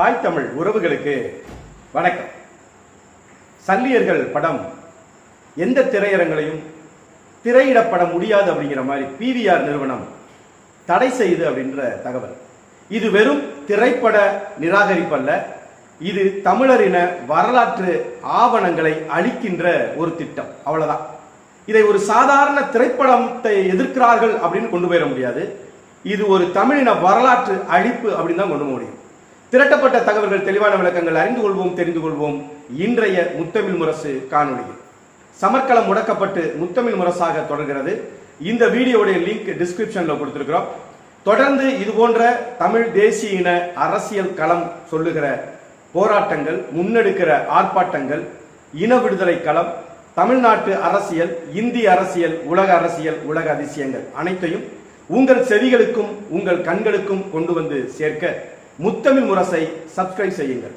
தாய் தமிழ் உறவுகளுக்கு வணக்கம். சல்லியர்கள் படம் எந்த திரையரங்களையும் திரையிடப்பட முடியாது அப்படிங்கிற மாதிரி பிவிஆர் நிறுவனம் தடை செய்யுது அப்படின்ற தகவல். இது வெறும் திரைப்பட நிராகரிப்பல்ல இது தமிழரின வரலாற்று ஆவணங்களை அழிக்கின்ற ஒரு திட்டம். அவ்வளவுதான். இதை ஒரு சாதாரண திரைப்படத்தை எதிர்க்கிறார்கள் அப்படின்னு கொண்டு போயிட முடியாது. இது ஒரு தமிழின வரலாற்று அழிப்பு அப்படின்னு தான் கொண்டு போக முடியும். திரட்டப்பட்ட தகவல்கள் தெளிவான விளக்கங்கள் அறிந்து கொள்வோம் தெரிந்து கொள்வோம். இன்றைய முத்தமிழ் முரசு காணொலியில் சமர்க்களம் முடக்கப்பட்டு முத்தமிழ் முரசாக தொடர்கிறது. இந்த வீடியோடைய லிங்க் டிஸ்கிரிப்ஷன்ல கொடுத்திருக்கிறோம். தொடர்ந்து இது போன்ற தமிழ் தேசிய இன அரசியல் களம் சொல்லுகிற போராட்டங்கள் முன்னெடுக்கிற ஆர்ப்பாட்டங்கள் இன விடுதலை களம் தமிழ்நாட்டு அரசியல் இந்திய அரசியல் உலக அரசியல் உலக அதிசயங்கள் அனைத்தையும் உங்கள் செவிகளுக்கும் உங்கள் கண்களுக்கும் கொண்டு வந்து சேர்க்க முத்தமிழ் முரசை சப்ஸ்கிரைப் செய்யுங்கள்.